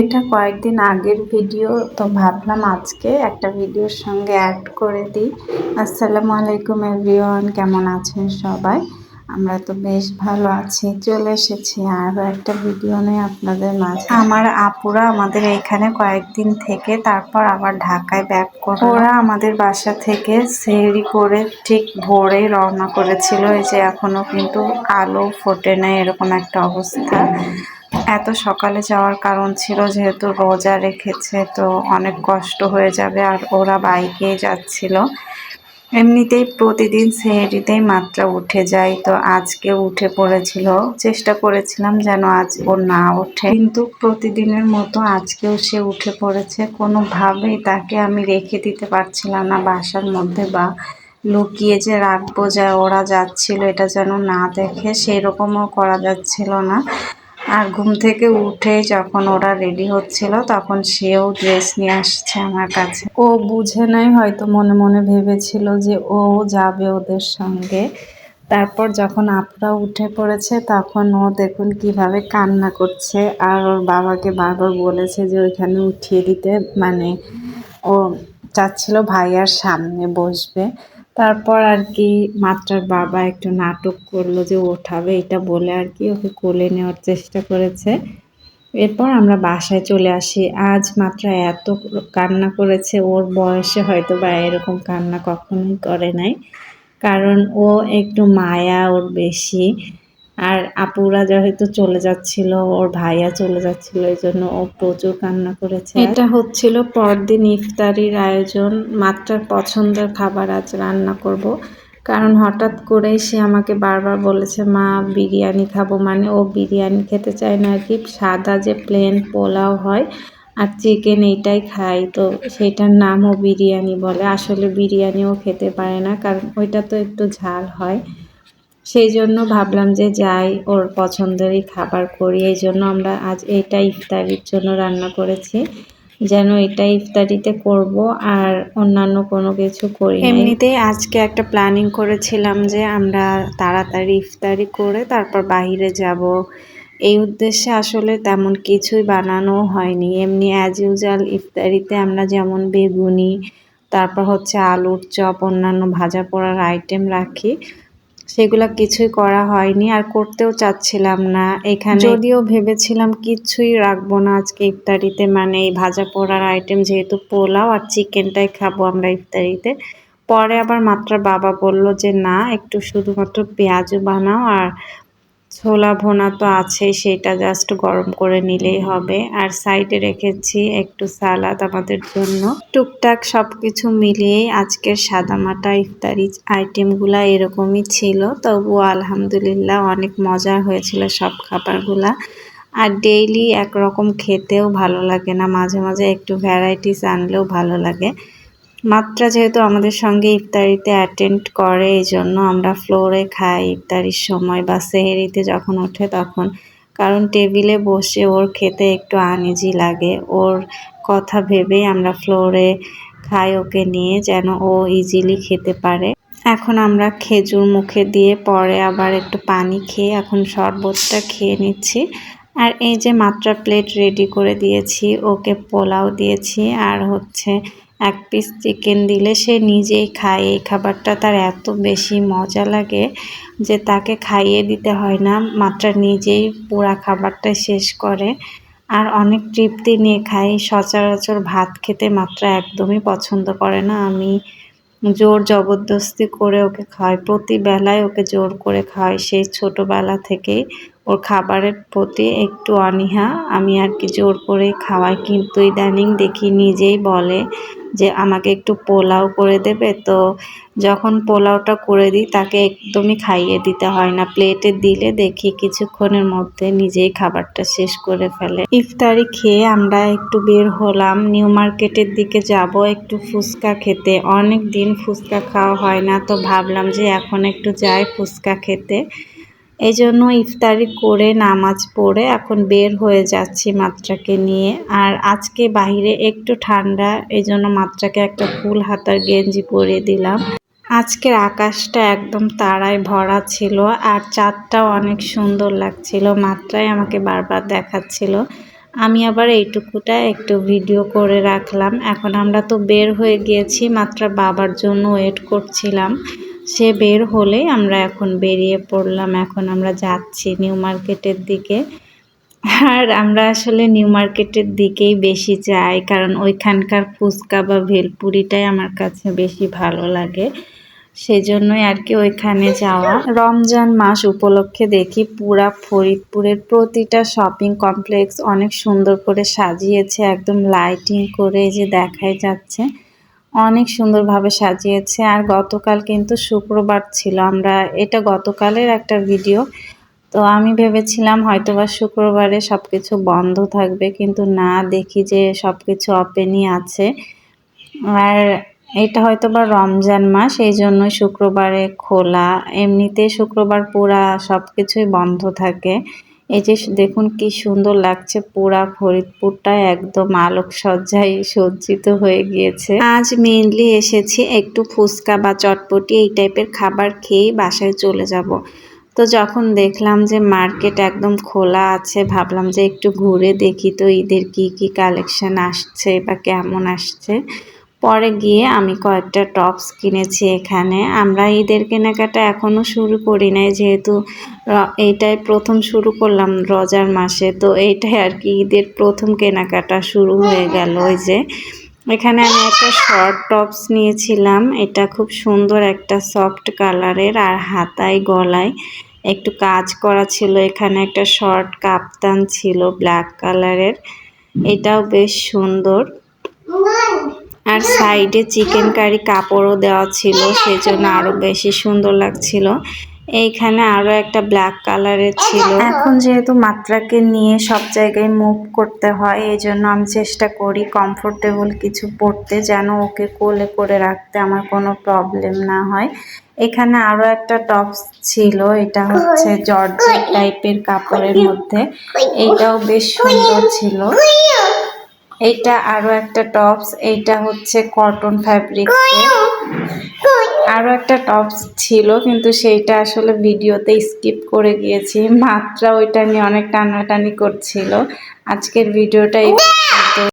এটা কয়েকদিন আগের ভিডিও তো ভাবলাম আজকে একটা ভিডিওর সঙ্গে অ্যাড করে দিই। আসসালামু আলাইকুম এভরিওয়ান কেমন আছেন সবাই? আমরা তো বেশ ভালো আছি চলে এসেছি আরও একটা ভিডিও নিয়ে আপনাদের মাঝে। আমার আপুরা আমাদের এখানে কয়েকদিন থেকে তারপর আবার ঢাকায় ব্যাক করে ওরা আমাদের বাসা থেকে সেরি করে ঠিক ভোরে রওনা করেছিল। এই যে এখনও কিন্তু আলো ফোটে নেই এরকম একটা অবস্থা। এত সকালে যাওয়ার কারণ ছিল যেহেতু রোজা রেখেছে, তো অনেক কষ্ট হয়ে যাবে আর ওরা বাইকেই যাচ্ছিল। এমনিতেই প্রতিদিন সেহেরিতেই মাত্রা উঠে যায়, তো আজকে উঠে পড়েছিল। চেষ্টা করেছিলাম যেন আজ ও না ওঠে। কিন্তু প্রতিদিনের মতো আজকেও সে উঠে পড়েছে। কোনোভাবেই তাকে আমি রেখে দিতে পারছিলাম না বাসার মধ্যে বা লুকিয়ে যে রাখব যা ওরা যাচ্ছিল, এটা যেন না দেখে সেই রকমও করা যাচ্ছিল না। আর ঘুম থেকে উঠে যখন ওরা রেডি হচ্ছিল, তখন সেও ড্রেস নিয়ে আসছে আমার কাছে। ও বুঝে নাই, হয়তো মনে মনে ভেবেছিল যে ও যাবে ওদের সঙ্গে। তারপর যখন আপরা উঠে পড়েছে, তখন ও দেখুন কীভাবে কান্না করছে। আর ওর বাবাকে বারবার বলেছে যে ওইখানে উঠিয়ে দিতে। মানে ও চাচ্ছিল ভাইয়ার সামনে বসবে। তারপর আর কি মাত্রার বাবা একটু নাটক করল যে ওঠাবে, এটা বলে আর কি ওকে কোলে নেওয়ার চেষ্টা করেছে। এরপর আমরা বাসায় চলে আসি। আজ মাত্রা এত কান্না করেছে, ওর বয়সে হয়তো বা এরকম কান্না কখনোই করে নাই। কারণ ও একটু মায়া, ওর বেশি। আর আপুরা যেহেতু চলে যাচ্ছিল, ওর ভাইয়া চলে যাচ্ছিল, এই জন্য ও প্রচুর কান্না করেছে। এটা হচ্ছিল পরদিন ইফতারির আয়োজন মাত্রার পছন্দের খাবার আজ রান্না করব। কারণ হঠাৎ করেই সে আমাকে বারবার বলেছে, মা, বিরিয়ানি খাব মানে? ও বিরিয়ানি খেতে চায় না আর কি, সাদা যে প্লেন পোলাও হয় আর চিকেন এইটাই খাই তো সেটার নামও বিরিয়ানি বলে। আসলে বিরিয়ানিও খেতে পারে না, কারণ ওইটা তো একটু ঝাল হয়। সেই জন্য ভাবলাম যে যাই, ওর পছন্দেরই খাবার করি। এই জন্য আমরা আজ এইটা ইফতারির জন্য রান্না করেছি। যেন এটা ইফতারিতে করব আর অন্যান্য কোনো কিছু করি এমনিতেই আজকে একটা প্ল্যানিং করেছিলাম যে আমরা তাড়াতাড়ি ইফতারি করে তারপর বাইরে যাব। এই উদ্দেশ্যে আসলে তেমন কিছুই বানানো হয়নি। এমনি অ্যাজ ইউজুয়াল ইফতারিতে আমরা যেমন বেগুনি, তারপর হচ্ছে আলুর চপ, অন্যান্য ভাজা পোড়ার আইটেম রাখি। সেগুলো কিছুই করা হয়নি, আর করতেও চাচ্ছিলাম না। এখানে যদিও ভেবেছিলাম কিছুই রাখব না আজকে ইফতারিতে মানে এই ভাজা পোড়ার আইটেম যেহেতু পোলাও আর চিকেনটাই খাব আমরা ইফতারিতে। পরে আবার মাত্রা বাবা বলল যে, না, একটু শুধুমাত্র পেঁয়াজও বানাও আর ছোলা ভোনা তো আছেই সেটা জাস্ট গরম করে নিলেই হবে। আর সাইডে রেখেছি একটু সালাদ আমাদের জন্য। টুকটাক সব কিছু মিলিয়েই আজকের সাদামাটা, ইফতারি আইটেমগুলা এরকমই ছিল। তবুও আলহামদুলিল্লাহ অনেক মজা হয়েছিল সব খাবারগুলা। আর ডেইলি একরকম খেতেও ভালো লাগে না, মাঝে মাঝে একটু ভ্যারাইটিস আনলেও ভালো লাগে। মাত্রা যেহেতু আমাদের সঙ্গে ইফতারিতে অ্যাটেন্ড করে, এই জন্য আমরা ফ্লোরে খাই ইফতারির সময় বা সেহেরিতে যখন ওঠে তখন। কারণ টেবিলে বসে ওর খেতে একটু আনইজি লাগে। ওর কথা ভেবেই আমরা ফ্লোরে খাই ওকে নিয়ে, যেন ও ইজিলি খেতে পারে। এখন আমরা খেজুর মুখে দিয়ে পরে আবার একটু পানি খেয়ে এখন শরবতটা খেয়ে নিচ্ছি। আর এই যে মাত্রা প্লেট রেডি করে দিয়েছি, ওকে পোলাও দিয়েছি। আর হচ্ছে এক পিস চিকেন দিলে সে নিজেই খায়। এই খাবারটা তার এত বেশি মজা লাগে যে তাকে খাইয়ে দিতে হয় না, মাত্র নিজেই পুরা খাবারটা শেষ করে। আর অনেক তৃপ্তি নিয়ে খাই সচরাচর ভাত খেতে মাত্র একদমই পছন্দ করে না। আমি জোর জবরদস্তি করে ওকে খাওয়াই। প্রতি বেলায় ওকে জোর করে খাওয়াই। সেই ছোটোবেলা থেকেই ওর খাবারের প্রতি একটু অনীহা। আমি আর কি জোর করে খাওয়াই। কিন্তু ইদানিং দেখি নিজেই বলে যে, আমাকে একটু পোলাও করে দেবে? তো যখন পোলাওটা করে দিই, তাকে একদমই খাইয়ে দিতে হয় না। প্লেটে দিলে দেখি কিছুক্ষণের মধ্যে নিজেই খাবারটা শেষ করে ফেলে। ইফতারি খেয়ে আমরা একটু বের হলাম। নিউ মার্কেটের দিকে যাব একটু ফুচকা খেতে। অনেক দিন ফুচকা খাওয়া হয় না, তো ভাবলাম যে এখন একটু যাই ফুচকা খেতে। এই জন্য ইফতারি করে নামাজ পড়ে এখন বের হয়ে যাচ্ছি মাত্রাকে নিয়ে। আর আজকে বাহিরে একটু ঠান্ডা এই জন্য মাত্রাকে একটা ফুল হাতার গেঞ্জি পরিয়ে দিলাম। আজকের আকাশটা একদম তারায় ভরা ছিল আর চাঁদটাও অনেক সুন্দর লাগছিল, মাত্রায় আমাকে বারবার দেখাচ্ছিল। আমি আবার এইটুকুটা একটু ভিডিও করে রাখলাম। এখন আমরা তো বের হয়ে গিয়েছি, মাত্রা বাবার জন্য ওয়েট করছিলাম। সে বের হলে আমরা এখন বেরিয়ে পড়লাম, এখন আমরা যাচ্ছি নিউ মার্কেটের দিকে। আর আমরা আসলে নিউ মার্কেটের দিকেই বেশি যাই, কারণ ওইখানকার ফুচকা বা ভেলপুরিটাই আমার কাছে বেশি ভালো লাগে। সেই জন্যই আর কি ওইখানে যাওয়া। রমজান মাস উপলক্ষে দেখি পুরা ফরিদপুরের প্রতিটা শপিং কমপ্লেক্স অনেক সুন্দর করে সাজিয়েছে, একদম লাইটিং করে যে দেখাই যাচ্ছে। অনেক সুন্দরভাবে সাজিয়েছে। আর গতকাল কিন্তু শুক্রবার ছিল। আমরা, এটা গতকালের একটা ভিডিও। তো আমি ভেবেছিলাম হয়তোবা শুক্রবারে সব কিছু বন্ধ থাকবে। কিন্তু না, দেখি যে সব কিছু ওপেনই আছে। আর এটা হয়তো বা রমজান মাস, এই জন্য শুক্রবারে খোলা। এমনিতে শুক্রবার পুরা সব কিছুই বন্ধ থাকে। এই যে দেখুন কি সুন্দর লাগছে, পুরা ফরিদপুরটা একদম আলোকসজ্জায় সজ্জিত হয়ে গিয়েছে। আজ মেনলি এসেছি একটু ফুচকা বা চটপটি এই টাইপের খাবার খেয়েই বাসায় চলে যাব। তো যখন দেখলাম যে মার্কেট একদম খোলা আছে, ভাবলাম যে একটু ঘুরে দেখি তো ঈদের কি কি কালেকশন আসছে বা কেমন আসছে। পরে গিয়ে আমি কয়েকটা টপস কিনেছি এখানে। আমরা ঈদের কেনাকাটা এখনও শুরু করি নাই, যেহেতু এইটাই প্রথম শুরু করলাম রজার মাসে। তো এইটাই আর কি, ঈদের প্রথম কেনাকাটা শুরু হয়ে গেল ওই যে। এখানে আমি একটা শর্ট টপস নিয়েছিলাম, এটা খুব সুন্দর একটা সফট কালারের আর হাতায় গলায় একটু কাজ করা ছিল। এখানে একটা শর্ট কাপ্তান ছিল, ব্ল্যাক কালারের। এটাও বেশ সুন্দর। আর সাইডে চিকেন কারি কাপড়ও দেওয়া ছিল সেই জন্য আরও বেশি সুন্দর লাগছিল। এইখানে আরও একটা ব্ল্যাক কালারের ছিল। এখন যেহেতু মাত্রাকে নিয়ে সব জায়গায় মুভ করতে হয় এই জন্য আমি চেষ্টা করি কমফোর্টেবল কিছু পরতে, যেন ওকে কোলে করে রাখতে আমার কোনো প্রবলেম না হয়। এখানে আরও একটা টপস ছিল, এটা হচ্ছে জর্জেট টাইপের কাপড়ের মধ্যে। এইটাও বেশ সুন্দর ছিল। এইটা আরও একটা টপস, এইটা হচ্ছে কটন ফ্যাব্রিক আরও একটা টপস ছিল, কিন্তু সেইটা আসলে ভিডিওতে স্কিপ করে গিয়েছি। মাত্রা ওইটা নিয়ে অনেক টানাটানি করছিল। আজকের ভিডিওটা